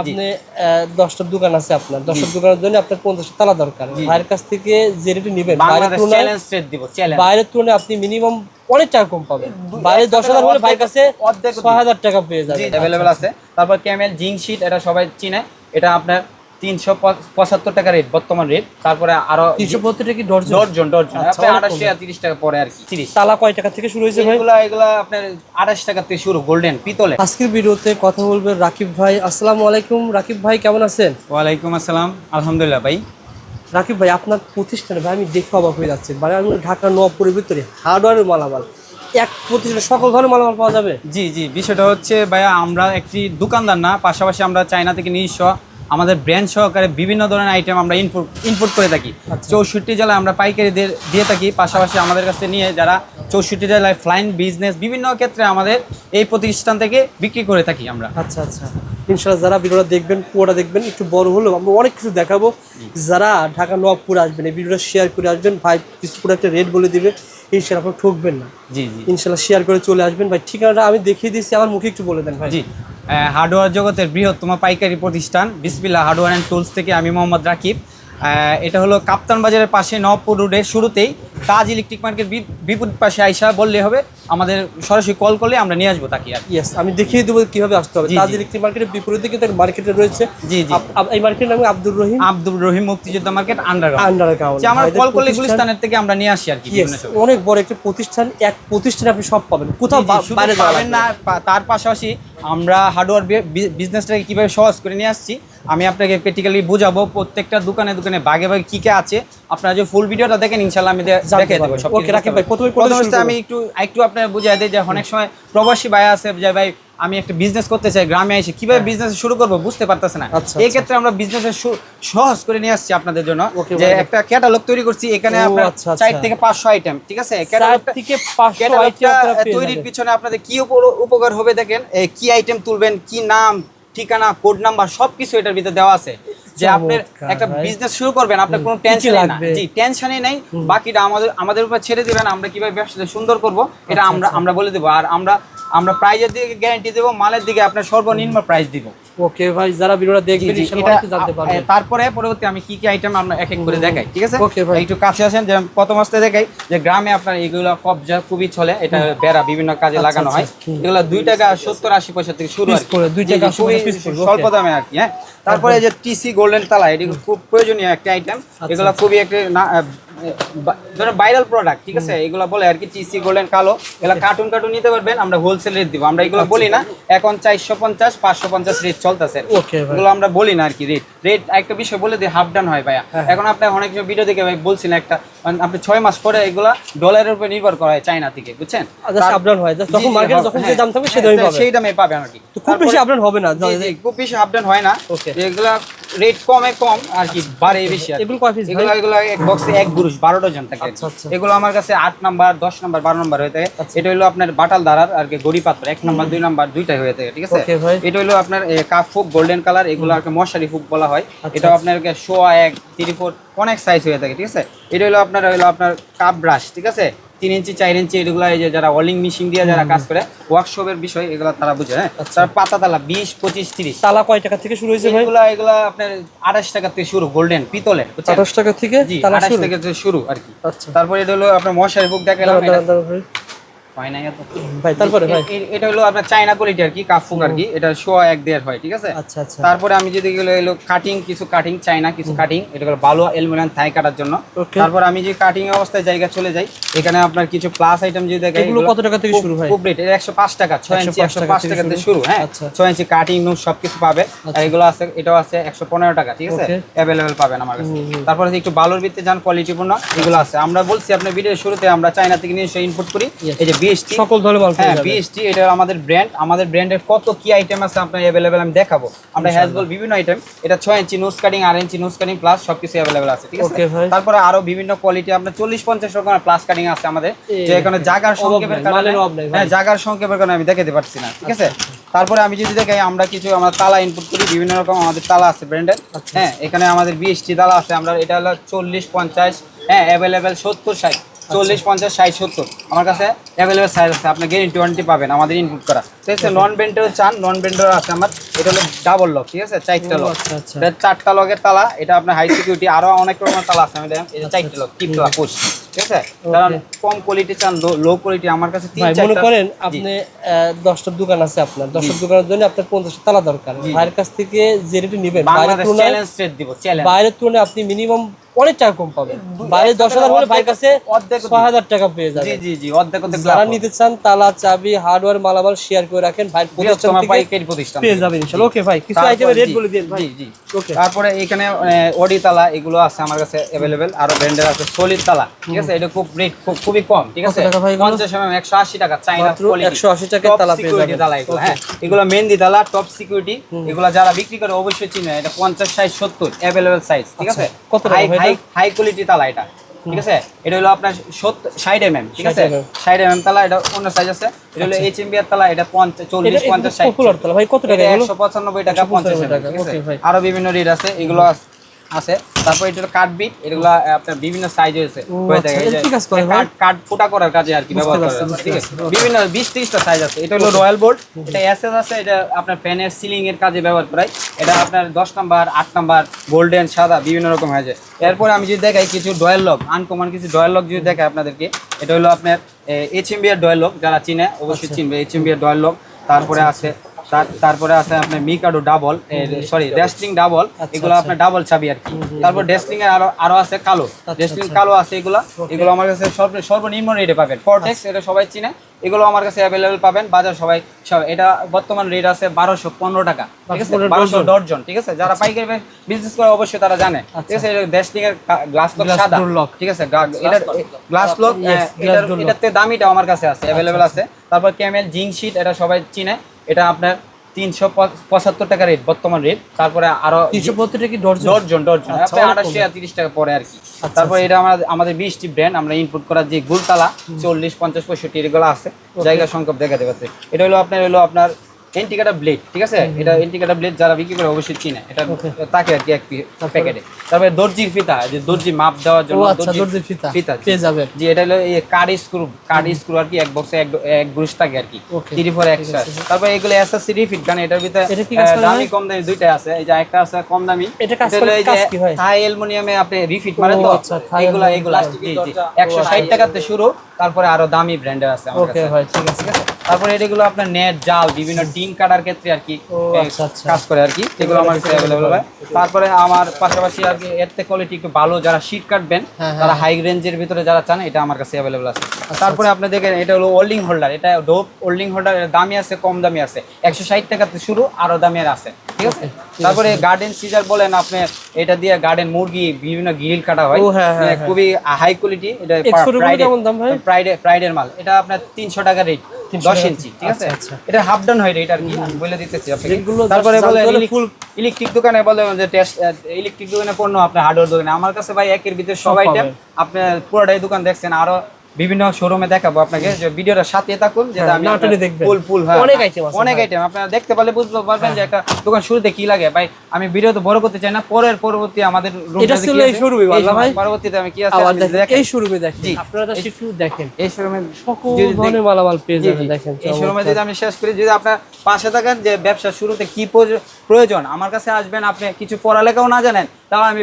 আপনি দশটার দোকান আছে আপনার। দশটার দোকানের জন্য আপনার পঞ্চাশটা তালা দরকার। বাইরের কাছ থেকে যে রেটে নেবেন বাইরের তুলনায় দিব বাইরের তুলনায় আপনি মিনিমাম অনেক টাকা কম পাবেন। বাইরে দশ হাজার হলে বাইরের কাছে ছয় হাজার টাকা পেয়ে যাবে অ্যাভেলেবেল আছে। তারপর ক্যামেল জিঙ্ক শিট এটা সবাই চিনে। এটা আপনার তিনশো পঁচাত্তর টাকা রেট বর্তমান রেট তারপরে আরও তিনশো পঁয়ত্তর টাকা কি ডর্জন? ডর্জন ডর্জন আচ্ছা, আঠাশ তিরিশ টাকা পরে আর কি তিরিশ। তালা কয় টাকা থেকে শুরু হয়েছে ভাই? এগুলা এগুলা আপনার আঠাশ টাকা থেকে শুরু গোল্ডেন পিতলে আজকের ভিডিওতে কথা বলবে রাকিব ভাই। আসসালামু আলাইকুম রাকিব ভাই কেমন আছেন? ওয়ালাইকুম আসসালাম আলহামদুলিল্লাহ ভাই। রাকিব ভাই আপনার প্রতিষ্ঠানে ভাই আমি দেখে অবাক হয়ে যাচ্ছি। মানে আমি ঢাকা নবাবপুরের ভিতরে হার্ডওয়ারের মালামাল এক প্রতিষ্ঠানে সকল ধরনের মালামাল পাওয়া যাবে? জি জি বিষয়টা হচ্ছে ভাইয়া আমরা একটি দোকানদার না পাশাপাশি আমরা চায়না থেকে নিজস্ব আমাদের ব্র্যান্ড সহকারে বিভিন্ন ধরনের আইটেম আমরা ইনপুট ইনপুট করে থাকি। আচ্ছা। চৌষট্টি জেলায় আমরা পাইকারি দিয়ে দিয়ে থাকি। পাশাপাশি আমাদের কাছে নিয়ে যারা চৌষট্টি জেলায় ফ্লাইং বিজনেস বিভিন্ন ক্ষেত্রে আমাদের এই প্রতিষ্ঠান থেকে বিক্রি করে থাকি আমরা। আচ্ছা আচ্ছা। ইনশাল্লাহ যারা ভিডিওটা দেখবেন পুরোটা দেখবেন একটু বড় হলেও আমরা অনেক কিছু দেখাবো। যারা ঢাকা নবাবপুর আসবেন এই ভিডিওটা শেয়ার করে আসবেন ভাই কিছু পুরো একটা রেট বলে দিবে ইনশাল্লাহ আপনার ঠকবেন না। জি জি। ইনশাল্লাহ শেয়ার করে চলে আসবেন। ভাই ঠিকানাটা আমি দেখিয়ে দিচ্ছি আমার মুখে একটু বলে দেন ভাই। জি হার্ডওয়্যার জগতের বৃহত্তম পাইকারি প্রতিষ্ঠান বিসমিল্লা হার্ডওয়্যার অ্যান্ড টুলস থেকে আমি মোহাম্মদ রাকিব। এটা হলো কাপ্তান বাজারের পাশে নবপুর রোডের শুরুতেই তাজ ইলেকট্রিক মার্কেট বিপরীত পাশে আইসা বললে হবে আমাদের সরাসরি কল করলে আমরা নিয়ে আসব তাকে আর ইয়েস আমি দেখিয়ে দেবো কীভাবে আসতে হবে। তাজ ইলেকট্রিক মার্কেটের বিপরীতে কিন্তু মার্কেটে রয়েছে। জি জি। এই মার্কেটের নাম আব্দুর রহিম? আব্দুর রহিম মুক্তিযোদ্ধা মার্কেট আন্ডারগ্রাউন্ড আন্ডার গ্রাউন্ড যে আমার কল করলে গুলিস্তানের থেকে আমরা নিয়ে আসি আর কি অনেক বড় একটা প্রতিষ্ঠান। এক প্রতিষ্ঠানে আপনি সব পাবেন। কোথাও বাইরে পাবেন না তার পাশাপাশি আমরা হার্ডওয়্যার বিজনেসটাকে কীভাবে সহজ করে নিয়ে আসছি আমি আপনাকে প্র্যাকটিক্যালি বুঝাবো প্রত্যেকটা দোকানে দোকানে ভাগে ভাগে কি কে আছে। আপনারা যে ফুল ভিডিওটা দেখেন ইনশাল্লাহ আমি দেখিয়ে দেবো সব Okay, রাকিব ভাই, প্রথমে কোথা আমি একটু একটু আপনার বুঝাই দিই যে অনেক সময় প্রবাসী ভাই আছে যে ভাই আমি একটা বিজনেস করতে চাই গ্রামে এসে কীভাবে বিজনেস শুরু করব বুঝতে পারতেছে না। আচ্ছা, এই ক্ষেত্রে আমরা বিজনেসের সহজ করে নিয়ে আসছি আপনাদের জন্য যে। একটা ক্যাটালগ তৈরি করছি এখানে আপনার আচ্ছা, আচ্ছা। চার থেকে পাঁচশো আইটেম ঠিক আছে? থেকে আইটেম তৈরির পিছনে আপনাদের কি উপ- উপকার হবে দেখেন কি আইটেম তুলবেন কি নাম ঠিকানা কোড নাম্বার সবকিছু এটার ভিতরে দেওয়া আছে। যে আপনার একটা বিজনেস শুরু করবেন আপনার কোনো টেনশন না। জি টেনশনই নাই। বাকিটা আমাদের আমাদের উপর ছেড়ে দিবেন আমরা কীভাবে ব্যবসাটা সুন্দর করব এটা আচ্ছা, আমরা আমরা বলে দেবো। আর আমরা আমরা প্রাইজের দিকে গ্যারান্টি দেবো মালের দিকে আপনার সর্বনিম্ন প্রাইস দিব। ওকে ভাই যারা ভিডিওটা দেখবেন ইনশাআল্লাহ জানতে পারবেন তারপরে পরবর্তী আমি কি কি আইটেম আমরা এক এক করে দেখাই ঠিক আছে? Okay, ভাই। একটু কাছে আসেন যে প্রথম অবস্থায় দেখাই যে গ্রামে আপনার এগুলো কবজা খুবই চলে এটা বেড়া বিভিন্ন কাজে আচ্ছা, লাগানো হয়। আচ্ছা, এগুলো দুই টাকা সত্তর আশি পয়সা থেকে শুরু করে, দুই টাকা স্বল্প দামে আর কি হ্যাঁ। তারপরে যে টিসি গোল্ডেন তালা এটি খুব প্রয়োজনীয় একটা আইটেম আচ্ছা, এগুলো খুবই একটা না- আ, বা- ধরো ভাইরাল প্রোডাক্ট ঠিক আছে? এগুলো বলে আর কি চিসি গোল্ডেন কালো এগুলো কার্টুন কার্টুন নিতে পারবেন। আমরা হোলসেল রেট দিব। আমরা এগুলো বলি না এখন চারশো পঞ্চাশ পাঁচশো পঞ্চাশ রেট চলতেছে। ওকে এগুলো আমরা বলি না আর কি রেট রেট একটা বিষয় বলে দিই হাফ ডান হয় ভাইয়া। হ্যাঁ। এখন আপনি অনেক ভিডিও দেখে ভাই বলছেন একটা মানে আপনি ছয় মাস পরে এগুলা ডলারের উপর নির্ভর করা হয় চায়না থেকে বুঝছেন? আচ্ছা হয় যখন মার্কেটে হ্যাঁ, যখন যে হ্যাঁ, দাম থাকবে সেই দামই পাবেন। সেই দামে পাবেন আর কি। খুব বেশি আপডাউন হবে না খুব বেশি আপডাউন হয় না. এগুলা রেট কমে কম আর কি বাড়ে বেশি এগুলো কয় পিস এগুলো এগুলো এক বক্সে এক গুরুষ বারো ডজন থাকে। আচ্ছা, আচ্ছা। এগুলো আমার কাছে আট নাম্বার দশ নাম্বার বারো নাম্বার হয়ে থাকে। এটা হলো আপনার বাটাল দারার আর কি গড়ি পাত্র এক নাম্বার দুই নাম্বার দুইটাই হয়ে থাকে ঠিক আছে? এটা হলো আপনার কাপ ফুক গোল্ডেন কালার এগুলো আর কি মশারি ফুক বলা হয়। এটা আপনার শোয়া এক থ্রি ফোর অনেক সাইজ হয়ে থাকে ঠিক আছে? এটা হলো আপনার হলো আপনার কাপ ব্রাশ ঠিক আছে? তিন ইঞ্চি চার ইঞ্চি এগুলো এই যে যারা ওয়ালিং মেশিন দিয়ে যারা কাজ করে ওয়ার্কশপের বিষয় এগুলো তারা বুঝে হ্যাঁ? আচ্ছা। তার পাতা তালা বিশ পঁচিশ তিরিশ। তালা কয় টাকা থেকে শুরু হয়েছে এগুলো এগুলো আপনার আঠাশ টাকা থেকে শুরু গোল্ডেন পিতলে আঠাশ টাকা থেকে জি আঠাশ টাকা থেকে থেকে শুরু আর কি। আচ্ছা। তারপরে এটা হলো আপনার মশারি বুক দেখালাম হয় নাই এত। ভাই তারপরে ভাই? এটা হলো আপনার চাইনা কোয়ালিটি আর কি কাপ আর কি। এটা শোয়া এক দেড় হয় ঠিক আছে? আচ্ছা আচ্ছা। তারপরে আমি যদি গেলো এলো কাটিং কিছু কাটিং চাইনা কিছু কাটিং এটা হলো ভালো অ্যালুমিনিয়াম থাই কাটার জন্য। তারপর আমি যে কাটিং অবস্থায় জায়গা চলে যাই এখানে আপনার কিছু প্লাস আইটেম যদি দেখে এগুলো কত টাকা থেকে শুরু হয়? খুব রেট এটা একশো পাঁচ টাকা ছয় ইঞ্চি 105 একশো টাকা থেকে শুরু। হ্যাঁ? আচ্ছা। ছয় ইঞ্চি কাটিং নুট সবকিছু পাবে। আর আচ্ছা। এগুলো আছে এটাও আছে একশো পনেরো টাকা ঠিক আছে. অ্যাভেলেবেল পাবেন আমার কাছে। তারপরে একটু ভালোর ভিত্তি যান কোয়ালিটিপূর্ণ এগুলো আছে। আমরা বলছি আপনার ভিডিওর শুরুতে আমরা চাইনা থেকে নিয়ে ইনপুট করি। এই যে বিএসটি সকল ধরনের মাল হ্যাঁ। বিএসটি এটা আমাদের ব্র্যান্ড আমাদের ব্র্যান্ডের কত কি আইটেম আছে আপনার অ্যাভেলেবেল আমি দেখাবো। আমরা হ্যাজবল বিভিন্ন আইটেম এটা ছয় ইঞ্চি নোজ কাটিং আর ইঞ্চি নোজ কাটিং প্লাস সবকিছু অ্যাভেলেবেল আছে ঠিক আছে? তারপরে আরও বিভিন্ন কোয়ালিটি আপনার চল্লিশ পঞ্চাশ রকমের প্লাস কাটিং আছে আমাদের। যে এখানে জাগার সংক্ষেপের কারণে। হ্যাঁ জাগার সংক্ষেপের কারণে আমি দেখাতে পারছি না ঠিক আছে? তারপরে আমি যদি দেখাই আমরা কিছু আমরা তালা ইনপুট করি বিভিন্ন রকম আমাদের তালা আছে ব্র্যান্ডের আচ্ছা, হ্যাঁ এখানে আমাদের বিএসটি তালা আছে আমরা এটা হলো চল্লিশ পঞ্চাশ হ্যাঁ অ্যাভেলেবেল সত্তর ষাট। চল্লিশ পঞ্চাশ ষাট সত্তর। আমার কাছে অ্যাভেলেবেল সাইজ আছে। আপনি গ্যারেন্টি ওয়ারেন্টি পাবেন আমাদের ইনপুট করা। ঠিক আছে? নন বেন্ডার চান নন বেন্ডার আছে আমার। এটা হলো ডাবল লক ঠিক আছে? চারটা লক আচ্ছা আচ্ছা। এটা চারটা লকের তালা। এটা আপনার হাই সিকিউরিটি আরও অনেক রকমের তালা আছে। আমি দেখেন এটা চারটা লক টিপ তালা পুশ ঠিক আছে? কারণ কম কোয়ালিটি চান লো কোয়ালিটি আমার কাছে তিন মনে করেন আপনি আহ, দশটা দোকান আছে আপনার। দশটা দোকানের জন্য আপনার পঞ্চাশটা তালা দরকার। ভাইয়ের কাছ থেকে যে রেটে নেবেন বাইরের তুলনায় রেট দিব বাইরের তুলনায় আপনি মিনিমাম অনেক টাকা কম পাবেন বাইরে দশ হাজার হলে ভাইয়ের কাছে ছয় হাজার টাকা পেয়ে জি যাবেন জি জি অর্ধেক যারা নিতে চান তালা চাবি হার্ডওয়্যার মালামাল শেয়ার করে রাখেন। ভাইয়ের প্রতিষ্ঠান পাইকারি প্রতিষ্ঠান। পেয়ে যাবেন ইনশাআল্লাহ ওকে ভাই কিছু আইটেমের রেট বলে দিন ভাই। জি। জি ওকে তারপরে এখানে অডি তালা এগুলো আছে আমার কাছে অ্যাভেলেবেল আরও ব্র্যান্ডের আছে সলিড তালা। ঠিক আছে? এটা খুব রেট খুব খুবই কম। ঠিক আছে? টাকা ভাই এগুলো? পঞ্চাশ এমএম একশো আশি টাকা চাইনা মাত্র 180 টাকায় তালা পেয়ে যাবেন। তালা এগুলো হ্যাঁ। এগুলো মেহেন্দি তালা টপ সিকিউরিটি এগুলো যারা বিক্রি করে অবশ্যই চিনে। এটা পঞ্চাশ ষাট সত্তর অ্যাভেলেবেল সাইজ ঠিক আছে? আচ্ছা, কত টাকা হাই হাই কোয়ালিটি তালা এটা ঠিক আছে? এটা হলো আপনার ষাট এমএম ঠিক আছে? 60 mm ষাট এমএম তালা এটা অন্য সাইজ আছে। এটা হলো এইচ এম বি এর তালা এটা পঞ্চাশ চল্লিশ পঞ্চাশ ষাট। ভাই কত টাকা একশো পঁচানব্বই টাকা 195 পঞ্চাশ টাকা। আরও বিভিন্ন রেট আছে এগুলো আস- আছে। তারপর এটা কাঠ বিট এগুলো আপনার বিভিন্ন সাইজ হয়েছে। হয়ে আচ্ছা, থাকে এই এটা যে কি কাজ করে ভাই? কাঠ কাঠ ফুটা করার কাজে আর কি ব্যবহার করা ঠিক আছে? বিভিন্ন বিশ ত্রিশটা সাইজ আছে এটা হলো রয়্যাল বোর্ড এটা এসএস আছে এটা আপনার ফ্যানের সিলিং এর কাজে ব্যবহার করাই এটা আপনার দশ নাম্বার আট নাম্বার গোল্ডেন সাদা বিভিন্ন রকম হয়ে যায় এরপর আমি যদি দেখাই কিছু ডয়েল লক আনকমন কিছু ডয়েল লক যদি দেখাই আপনাদেরকে এটা হলো আপনার এইচ এম বি এর ডয়েল লক যারা চিনে অবশ্যই চিনবে এইচ এম বি এর ডয়েল লক তারপরে আছে তার- তারপরে আছে আপনার মিকাডো ডাবল সরি ডেস্টিং ডাবল এগুলো আপনার ডাবল চাবি আর কি। তারপর ডেস্টিং এর আরও আরও আছে কালো। ডেস্টিং কালো আছে এগুলো। এগুলো আমার কাছে সর্ব- সর্বনিম্ন রেটে পাবেন। ফরটেক্স এটা সবাই চিনে। এগুলো আমার কাছে অ্যাভেলেবেল পাবেন। বাজার সবাই সব এটা বর্তমান রেট আছে বারোশো পনেরো টাকা। ঠিক আছে? বারোশো ডজন। ঠিক আছে? যারা পাইকারি বিজনেস করে অবশ্যই তারা জানে। ঠিক আছে? ডেস্টিং এর গ্লাস লক সাদা। ঠিক আছে? এটা গ্লাস লক। এটাতে দামিটা আমার কাছে আছে অ্যাভেলেবেল আছে। তারপর ক্যামেল জিং শিট এটা সবাই চিনে। এটা আপনার তিনশো পঁচাত্তর টাকা রেট বর্তমান রেট তারপরে আরও তিনশো প্রত্যেকটা কি ডর্জন? Dozen dozen. আচ্ছা, আঠাশশো তিরিশ টাকা পরে আর কি। তারপরে এটা আমাদের আমাদের বিশটি ব্র্যান্ড আমরা ইনপুট করার যে গুলতলা চল্লিশ পঞ্চাশ পঁয়ষট্টি এগুলো আছে। জায়গা সংখ্যক দেখাতে পাচ্ছে এটা হলো আপনার হলো আপনার এন্টিকাটা ব্লেড ঠিক আছে? এটা এন্টিকাটা ব্লেড যারা বিক্রি করে অবশ্যই চিনে। এটা. তাকে আর কি এক প্যাকেটে। তারপরে দর্জির ফিতা যে দর্জি মাপ দেওয়ার জন্য আচ্ছা দর্জির ফিতা। ফিতা পেয়ে যাবেন জি এটা হলো এই কার্ড স্ক্রু কার্ড স্ক্রু আর কি এক বক্সে এক এক ব্রুশ থাকে আর কি. তিরি ফোর একশো তারপর এগুলো এসএসসি ফিট গান এটার ভিতরে দামি কম দামি দুইটা আছে। এই যে একটা আছে কম দামি। এটা কাজ করে- কাজ কি ভাই? থাই অ্যালুমিনিয়ামে আপনি রিফিট মানে তো? এগুলা এগুলা অ্যালুমিনিয়াম। জি জি। একশো ষাট টাকাতে শুরু। তারপরে আরও দামি ব্র্যান্ডের আছে ওকে ভাই ঠিক আছে। ঠিক আছে? তারপরে এগুলো আপনার নেট জাল বিভিন্ন টিন কাটার ক্ষেত্রে আর কি আচ্ছা, আচ্ছা। কাজ করে আর কি এগুলো আমার কাছে অ্যাভেলেবল হয় তারপরে আমার পাশাপাশি আর কি এর থেকে কোয়ালিটি একটু ভালো যারা শীট কাটবেন হ্যাঁ, তারা হাই রেঞ্জের ভিতরে যারা চান এটা আমার কাছে অ্যাভেলেবল আছে। তারপরে আপনি দেখেন এটা হলো ওল্ডিং হোল্ডার এটা ডোপ ওল্ডিং হোল্ডার দামি আছে কম দামি আছে। একশো ষাট টাকাতে শুরু আরও দামের আছে। ঠিক আছে? তারপরে গার্ডেন সিজার বলেন আপনি এটা দিয়ে গার্ডেন মুরগি বিভিন্ন গ্রিল কাটা হয়। হ্যাঁ, হ্যাঁ, মানে খুবই হাই কোয়ালিটি এটা ফ্রাইডে ফ্রাইডের মাল। এটা আপনার তিনশো টাকা রেট দশ ইঞ্চি ঠিক আছে? আচ্ছা, আচ্ছা। এটা হাফ ডাউন হয় রেট আর কি বলে দিতেছি তারপরে বলে ইলেকট্রিক দোকানে বলে যে টেস্ট ইলেকট্রিক দোকানে পণ্য আপনার হার্ডওয়্যার দোকানে। আমার কাছে ভাই একের ভিতরে সবাই সব আইটেম আপনার পুরোটাই দোকান দেখছেন। আরও বিভিন্ন শোরুমে দেখাবো আপনাকে। যে ভিডিওটা সাথে থাকুন যে হ্যাঁ, আমি। ফুল ফুল হ্যাঁ। অনেক item আছে অনেক আইটেম আপনারা দেখতে পারলে বুঝতে পারবেন যে একটা দোকান শুরুতে কি লাগে। ভাই আমি ভিডিও তো বড় করতে চাই না পরের পরবর্তী আমাদের এটা ছিল এই showroom-ই, ভাই? পরবর্তীতে আমি কি আছে। এই শোরুমে দেখেন। জি। আপনারা একটু দেখেন। এই শোরুমে সকল ধরনের মালামাল পেয়ে যাবেন দেখেন এই শোরুমে যদি আমি শেষ করি যদি আপনার পাশে থাকেন যে ব্যবসা শুরুতে কি প্রয়োজন আমার কাছে আসবেন আপনি কিছু পড়ালেখাও না জানেন তাও আমি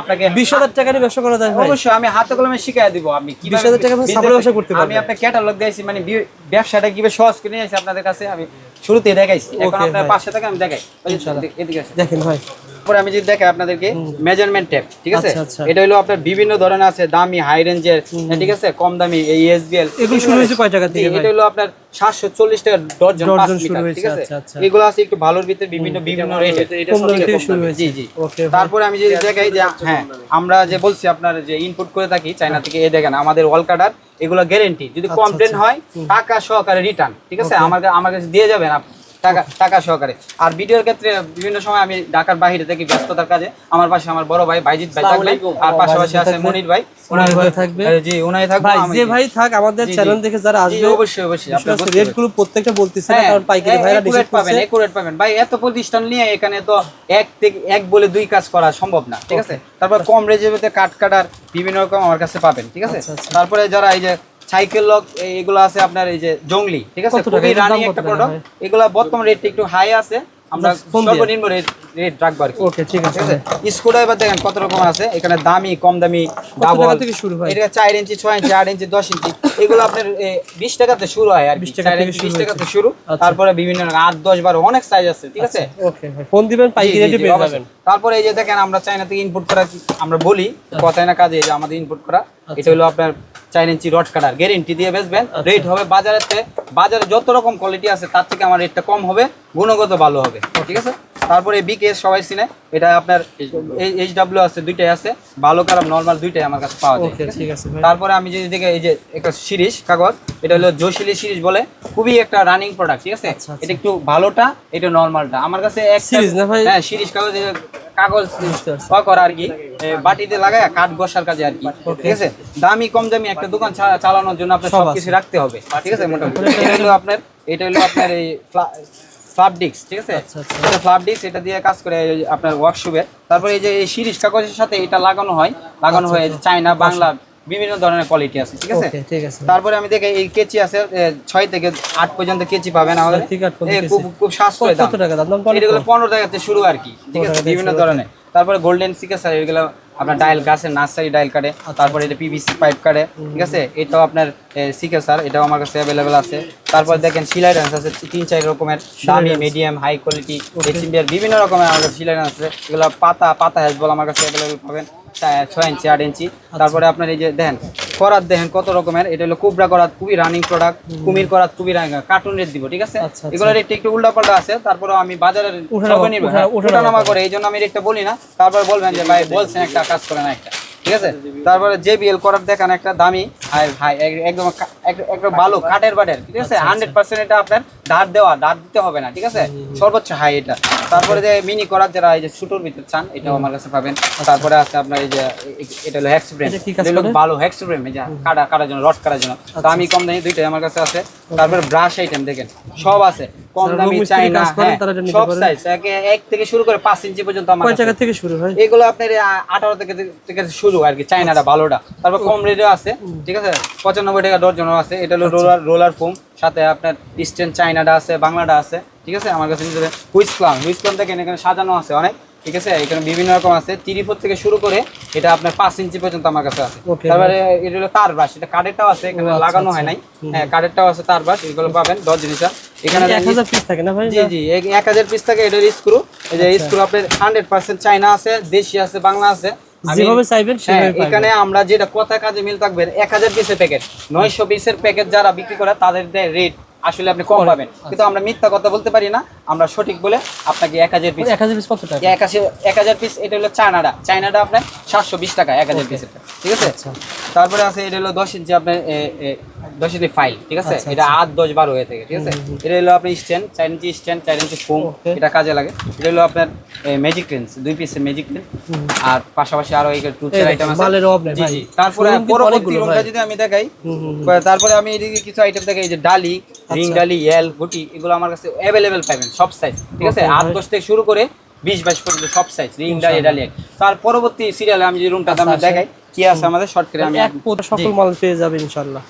আপনাকে বিশ হাজার টাকা নিয়ে ব্যবসা করা যায় অবশ্যই আমি হাতে কলমে শিখাই দিব আপনি। কীভাবে 20,000 টাকা আপনি সাপোর্ট ব্যবসা করতে আমি পারবেন। আপনার ক্যাটালগ দিয়েছি মানে ব্যবসাটা কীভাবে সহজ করে নিয়ে আসি আপনাদের কাছে আমি শুরুতে দেখাইছি। এখন আপনার। পাশে থাকে আমি দেখাই। এদিকে দেখেন ভাই। তারপরে আমি যদি দেখাই আপনাদেরকে মেজারমেন্ট টেপ ঠিক আছে? আচ্ছা, আচ্ছা। এটা হলো আপনার বিভিন্ন ধরনের আছে দামি হাই রেঞ্জের ঠিক আছে? কম দামি এই এসবিএল এগুলো শুরু হয়েছে কয় টাকা থেকে এটা হলো আপনার সাতশো চল্লিশ টাকা ডর্জন পাঁচ মিটার ঠিক আছে? আচ্ছা। এগুলো আছে একটু ভালোর ভিতরে বিভিন্ন বিভিন্ন রেটের কম দামি থেকে শুরু হয়েছে। জি জি। ওকে তারপরে আমি যদি দেখাই যে হ্যাঁ আমরা যে বলছি আপনার যে ইনপুট করে থাকি চায়না থেকে এই দেখেন আমাদের ওয়াল কাটার এগুলো গ্যারেন্টি যদি কমপ্লেন হয় টাকা সহকারে রিটার্ন ঠিক আছে? আমার আমার কাছে দিয়ে যাবেন আপ- টাকা টাকা সহকারে। আর ভিডিওর ক্ষেত্রে বিভিন্ন সময় আমি ঢাকার বাইরে থেকে ব্যস্ততার কাজে আমার পাশে আমার বড় ভাই ভাইজিৎ ভাই থাকবে আর পাশাপাশি আছে মনির ভাই। মনির ভাই থাকবে। জি উনাই থাকবে ভাই যে ভাই থাক আমাদের। চ্যানেল দেখে যারা আসবে অবশ্যই অবশ্যই আপনি বুঝতে রেটগুলো প্রত্যেকটা বলতেছে হ্যাঁ, কারণ পাইকারি ভাইরা নিষেধ পাবেন accurate পাবেন। ভাই এত প্রতিষ্ঠান নিয়ে এখানে তো এক থেকে এক বলে দুই কাজ করা সম্ভব না ঠিক আছে? তারপর কম রেজেতে কাট কাটার বিভিন্ন রকম আমার কাছে পাবেন ঠিক আছে? আচ্ছা, আচ্ছা। তারপরে যারা এই যে সাইকেল লক এগুলো আছে আপনার এই যে জংলি ঠিক আছে? খুবই রানিং একটা প্রোডাক্ট? এগুলা বর্তমান রেট একটু হাই আছে। আমরা? সর্বনিম্ন রেট রেট রাখব আর ওকে ঠিক আছে। ঠিক আছে? স্ক্রুড্রাইভার দেখেন কত রকম আছে। এখানে দামি কম দামি ডাবল থেকে শুরু হয়? এটা চার ইঞ্চি ছয় ইঞ্চি আট ইঞ্চি দশ ইঞ্চি। এগুলো আপনার এ, বিশ টাকাতে শুরু হয় আর 20 বিশ টাকা থেকে বিশ শুরু টাকাতে শুরু। আচ্ছা। তারপরে বিভিন্ন রকম আট দশ বারো অনেক সাইজ আছে ঠিক আছে? ওকে ফোন দিবেন পাইকারি রেটে পেয়ে যাবেন। তারপরে এই যে দেখেন আমরা চাইনা থেকে ইনপুট করা আমরা বলি আচ্ছা। কথায় না কাজে আমাদের ইনপুট করা এটা হলো আপনার চার ইঞ্চি রড কাটার গ্যারেন্টি দিয়ে বেচবেন আচ্ছা। রেট হবে বাজারেতে বাজারে যত রকম কোয়ালিটি আছে তার থেকে আমার রেটটা কম হবে গুণগত ভালো হবে ঠিক আছে তারপরে বিকেএস সবাই চিনে। এটা আপনার এইচ ডাব্লিউ আছে দুইটাই আছে। ভালো খারাপ নর্মাল দুইটাই আমার কাছে পাওয়া যায়। ঠিক আছে? ভাই। তারপরে আমি যদি দেখে এই যে একটা সিরিজ কাগজ এটা হলো জোশিলি সিরিজ বলে। খুবই একটা রানিং প্রোডাক্ট ঠিক আছে? আচ্ছা, আচ্ছা। এটা একটু ভালোটা এটা নর্মালটা আমার কাছে একটা Series না ভাই? হ্যাঁ সিরিজ কাগজ কাগজ। করা আর কি। বাটিতে লাগায় কাঠ ঘষার কাজে আর কি ঠিক আছে? দামি কম দামি একটা দোকান চালানোর জন্য আপনার সব সবকিছু রাখতে হবে ঠিক আছে মোটামুটি। এটা হলো আপনার এটা হলো আপনার এই ফ্লাপ ডিস্ক ঠিক আছে? আচ্ছা, আচ্ছা। এটা ফ্লাপ ডিস্ক এটা দিয়ে কাজ করে আপনার ওয়ার্কশপে তারপরে এই যে এই সিরিজ কাগজের সাথে এটা লাগানো হয় লাগানো হয় চায়না বাংলা বিভিন্ন ধরনের কোয়ালিটি আছে ঠিক আছে? ঠিক আছে। তারপরে আমি দেখি এই কেচি আছে ছয় থেকে আট পর্যন্ত কেচি পাবেন আমাদের। থেকে। খুব খুব সাশ্রয় দাম। কত টাকা দাম? এগুলো। পনেরো। টাকাতে শুরু আর কি ঠিক আছে? বিভিন্ন ধরনের। তারপরে গোল্ডেন সিকেসার এগুলো আপনার ডায়াল গাছের নার্সারি ডায়াল কাটে তারপর এটা পিভিসি পাইপ কাটে ঠিক আছে? এটাও আপনার সিকে স্যার এটাও আমার কাছে অ্যাভেলেবেল আছে। তারপর দেখেন সিলাই ডান্স আছে তিন চার রকমের দামি মিডিয়াম হাই কোয়ালিটি এইচএমবিআর বিভিন্ন রকমের আমার কাছে সিলাই ডান্স আছে। এগুলো পাতা পাতা হ্যাজবল আমার কাছে অ্যাভেলেবেল পাবেন। ছয় ইঞ্চি আট ইঞ্চি। তারপরে আপনার এই যে দেখেন করাত দেখেন কত রকমের। এটা হলো কুবরা করাত খুবই রানিং প্রোডাক্ট কুমির করাত খুবই কার্টুন রেট দিব ঠিক আছে? আচ্ছা, আচ্ছা। এগুলো রেট একটু উল্টা পাল্টা আছে তারপরে আমি বাজারের উঠানামা- উঠা- হ্যাঁ, উঠানামা করে। এই জন্য আমি রেটটা বলি না। তারপর বলবেন যে ভাই বলছেন একটা কাজ করে না একটা ঠিক আছে? তারপরে জেবিএল করার দেখান একটা দামি আর ভাই একদম কা- এক- একদম ভালো কাঠের বাটের ঠিক আচ্ছা, আছে হান্ড্রেড পার্সেন্ট এটা আপনার ধার দেওয়া ধার দিতে হবে না ঠিক আছে? সর্বোচ্চ হাই এটা। তারপরে যে মিনি করার যারা এই যে ছোটোর ভিতরে চান এটাও আমার কাছে পাবেন। তারপরে আছে আপনার এই যে এটা হলো হ্যাক্স ফ্রেম আচ্ছা। ভালো হ্যাক্স ফ্রেম এই যে কাটা কাটার জন্য রড কাটার জন্য। তো আমি কম দামি দুইটাই আমার কাছে আছে। তারপরে ব্রাশ আইটেম দেখেন সব আছে। কম দামি চাই না হ্যাঁ, সব সাইজ এক থেকে শুরু করে পাঁচ ইঞ্চি পর্যন্ত আমার কয় থেকে শুরু হয়? এগুলো আপনার আঠারো থেকে থেকে শুরু আর কি চাইনাটা ভালোটা। তারপর কম রেটও আছে ঠিক আছে? পঁচানব্বই টাকা ডজনও আছে। এটা হলো রোলার রোলার ফোম সাথে আপনার ইস্টার্ন চাইনাটা আছে বাংলাটা আছে ঠিক আছে? আমার কাছে হুইস প্লাম হুইস এখানে সাজানো আছে অনেক। ঠিক আছে? এখানে বিভিন্ন রকম আছে। তিরি ফুট থেকে শুরু করে এটা আপনার পাঁচ ইঞ্চি পর্যন্ত আমার কাছে আছে। তারপরে এটা হলো তার ব্রাশ। এটা কাঠেরটাও আছে এখানে আচ্ছা, লাগানো আচ্ছা। হয় নাই। হ্যাঁ কাঠেরটাও আছে তার ব্রাশ এগুলো পাবেন দশ জিনিসটা এখানে এক হাজার পিস থাকে না ভাই জি জি এক- হাজার পিস থাকে এটার স্ক্রু এই যে আচ্ছা। স্ক্রু আপনার হান্ড্রেড পার্সেন্ট চাইনা আছে দেশি আছে বাংলা আছে। যেভাবে চাইবেন হ্যাঁ। এখানে আমরা যেটা কথা কাজে মিল থাকবে এক হাজার পিসের প্যাকেট নয়শো পিসের প্যাকেট যারা বিক্রি করে তাদের রেট আসলে আপনি কম পাবেন। কিন্তু আমরা মিথ্যা কথা বলতে পারি না আমরা সঠিক বলে আপনাকে এক হাজার পিস এক হাজার পিস কত টাকা? এক হাজার এক হাজার পিস এটা হলো চায়নাটা। চায়নাটা আপনার সাতশো বিশ টাকা এক হাজার পিস ঠিক আছে? আচ্ছা। তারপরে আছে এটা হলো দশ ইঞ্চি আপনার দশ ইঞ্চি ফাইল ঠিক আছে? আচ্ছা, এটা আট দশ বারো হয়ে থাকে ঠিক আছে? এটা হলো আপনার স্ট্যান্ড চার ইঞ্চি স্ট্যান্ড চার ইঞ্চি ফোম এটা কাজে লাগে। এটা হলো আপনার ম্যাজিক লেন্স দুই পিসের ম্যাজিক লেন্স আর পাশাপাশি আরও এই টুচের এই আইটেম আছে। জি জি। তারপরে পরবর্তী যদি আমি দেখাই। তারপরে আমি এদিকে কিছু আইটেম দেখাই যে ডালি রিং আচ্ছা। ডালি এল গুটি এগুলো আমার কাছে অ্যাভেলেবেল পাবেন সব সাইজ ঠিক আছে? আট। দশ থেকে শুরু করে বিশ বাইশ পর্যন্ত সব সাইজ রিং ডালি ডালি তার পরবর্তী সিরিয়ালে আমি যে রুমটা আচ্ছা, আমরা আচ্ছা। দেখাই কি আছে আমাদের শর্ট করে আমি সকল মাল পেয়ে যাবে ইনশাল্লাহ